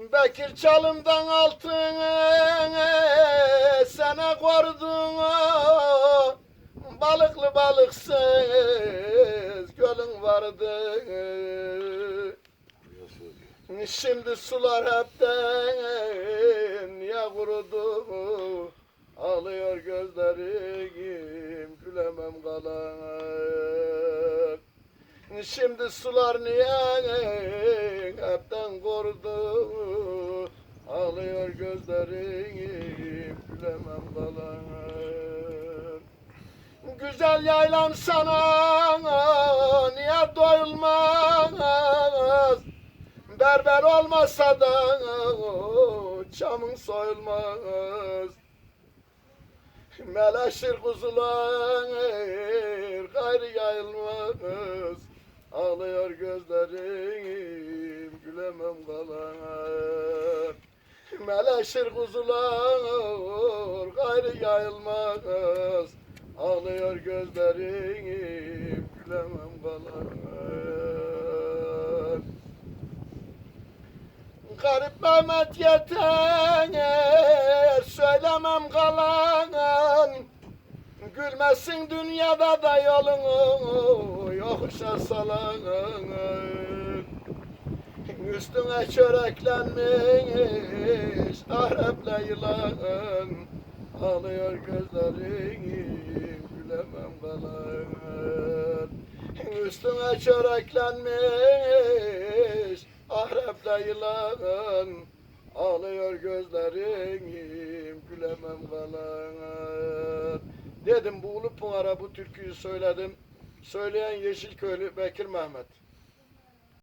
Bekir çalımdan altını sana korudun Balıklı balıksız gölün vardı. Şimdi sular hepten ya kurudu. Ağlıyor gözlerim gülemem kalan. Şimdi sular niye Ağlıyor gözlerim gülemem kalan Güzel yaylam sana niye doyulmaz? Berber olmasa da çamın soyulmaz. Meleşir kuzular gayrı yayılmaz. Ağlıyor gözlerim gülemem kalan Meleşir kuzular gayrı yayılmaz. Ağlıyor gözlerim gülemem kalan. Garip Mehmet yeter söylemem kalan. Gülmesin dünyada da yolunu yokuşa salan. Üstüne çöreklenmiş ahreple yılan Ağlıyor gözlerim gülemem kalan Üstüne çöreklenmiş ahreple yılan Ağlıyor gözlerim gülemem kalan Dedim bu Ulu Pınar'a bu türküyü söyledim. Söyleyen Yeşilköylü Bekir Mehmet